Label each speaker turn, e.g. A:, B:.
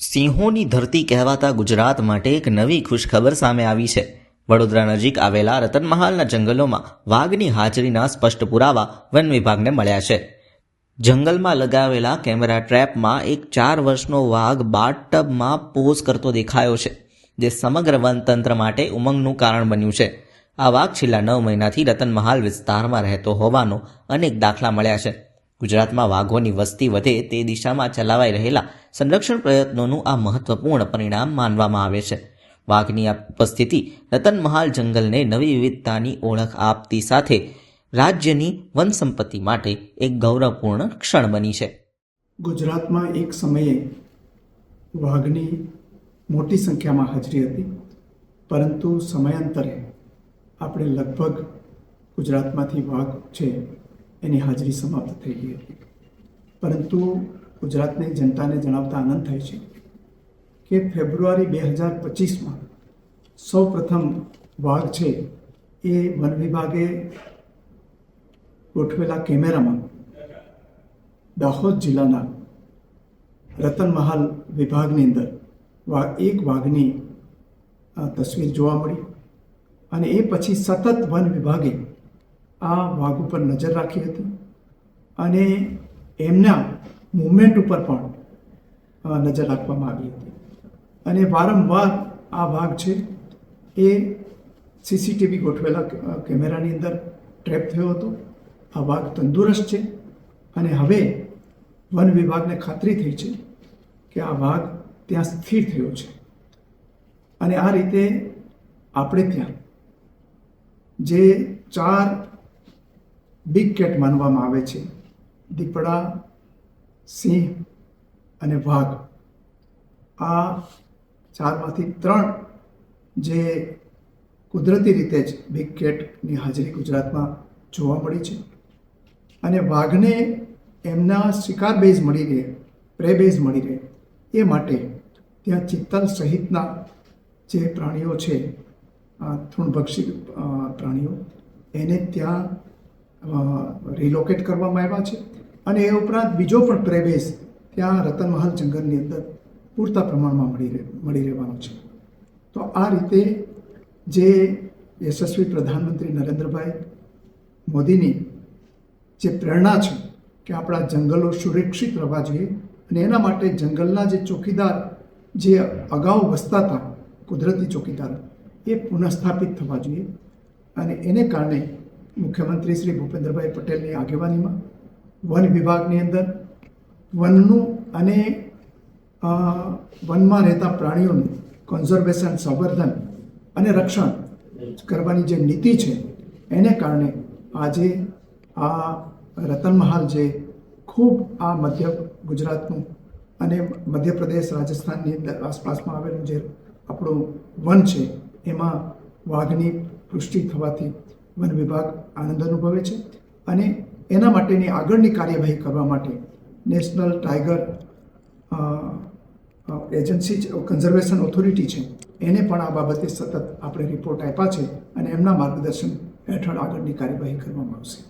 A: સિંહોની ધરતી કહેવાતા ગુજરાત માટે એક નવી ખુશખબર સામે આવી છે. વડોદરા નજીક આવેલા રતનમહાલના જંગલોમાં વાઘની હાજરીના સ્પષ્ટ પુરાવા વન વિભાગને મળ્યા છે. જંગલમાં લગાવેલા કેમેરા ટ્રેપમાં એક ચાર વર્ષનો વાઘ બાથટબમાં પોઝ કરતો દેખાયો છે, જે સમગ્ર વનતંત્ર માટે ઉમંગનું કારણ બન્યું છે. આ વાઘ છેલ્લા નવ મહિનાથી રતનમહાલ વિસ્તારમાં રહેતો હોવાનો અનેક દાખલા મળ્યા છે. ગુજરાતમાં વાઘોની વસ્તી વધે તે દિશામાં ચલાવાઈ રહેલા સંરક્ષણ પ્રયત્નોનું આ મહત્વપૂર્ણ પરિણામ માનવામાં આવે છે. વાઘની આ ઉપસ્થિતિ રતનમહાલ જંગલને નવી વિવિધતાની ઓળખ આપતી સાથે રાજ્યની વન સંપત્તિ માટે એક ગૌરવપૂર્ણ ક્ષણ બની છે.
B: ગુજરાતમાં એક સમયે વાઘની મોટી સંખ્યામાં હાજરી હતી, પરંતુ સમયાંતરે આપણે લગભગ ગુજરાતમાંથી વાઘ છે એની હાજરી સમાપ્ત થઈ ગઈ હતી. પરંતુ ગુજરાતની જનતાને જણાવતા આનંદ થાય છે કે ફેબ્રુઆરી બે હજાર પચીસમાં સૌ પ્રથમ વાઘ છે એ વન વિભાગે ગોઠવેલા કેમેરામાં દાહોદ જિલ્લાના રતનમહાલ વિભાગની અંદર વા, એક વાઘની તસવીર જોવા મળી અને એ પછી સતત વન વિભાગે આ વાઘ ઉપર નજર રાખી હતી અને એમના મુવમેન્ટ ઉપર પણ નજર રાખવામાં આવી હતી. અને વારંવાર આ વાઘ છે એ સીસીટીવી ગોઠવેલા કેમેરાની અંદર ટ્રેપ થયો હતો. આ વાઘ તંદુરસ્ત છે અને હવે વન વિભાગને ખાતરી થઈ છે કે આ વાઘ ત્યાં સ્થિર થયો છે. અને આ રીતે આપણે ત્યાં જે ચાર બિગ કેટ માનવામાં આવે છે. દીપડા, સિંહ અને વાઘ. આ ચારમાંથી ત્રણ જે કુદરતી રીતે જ બિગ કેટની હાજરી ગુજરાતમાં જોવા મળી છે. અને વાઘને એમના શિકાર બેઝ મળી રહે પ્રે બેઝ મળી રહે, એ માટે ત્યાં ચિત્તલ સહિતના જે પ્રાણીઓ છે તૃણભક્ષી પ્રાણીઓ, એને ત્યાં રિલોકેટ કરવામાં આવ્યા છે. અને એ ઉપરાંત બીજો પણ પ્રવેશ ત્યાં રતનમહાલ જંગલની અંદર પૂરતા પ્રમાણમાં મળી રહે, મળી રહેવાનો છે. તો આ રીતે જે યશસ્વી પ્રધાનમંત્રી નરેન્દ્રભાઈ મોદીની જે પ્રેરણા છે કે આપણા જંગલો સુરક્ષિત રહેવા જોઈએ અને એના માટે જંગલના જે ચોકીદાર જે અગાઉ વસતા હતા, કુદરતી ચોકીદાર, એ પુનઃસ્થાપિત થવા જોઈએ. અને એને કારણે મુખ્યમંત્રી શ્રી ભૂપેન્દ્રભાઈ પટેલની આગેવાનીમાં વન વિભાગની અંદર વનનું અને વનમાં રહેતા પ્રાણીઓનું કન્ઝર્વેશન સંવર્ધન અને રક્ષણ કરવાની જે નીતિ છે, એને કારણે આજે આ રતનમહાલ જે ખૂબ આ મધ્ય ગુજરાતનું અને મધ્યપ્રદેશ, રાજસ્થાનની આસપાસમાં આવેલું જે આપણું વન છે, એમાં વાઘની પુષ્ટિ થવાથી વન વિભાગ આનંદ અનુભવે છે અને એના માટેની આગળની કાર્યવાહી કરવા માટે national tiger agency conservation authority છે, એને પણ આ બાબતે સતત આપણે રિપોર્ટ આપ્યા છે અને એમના માર્ગદર્શન હેઠળ આગળની કાર્યવાહી કરવામાં આવશે.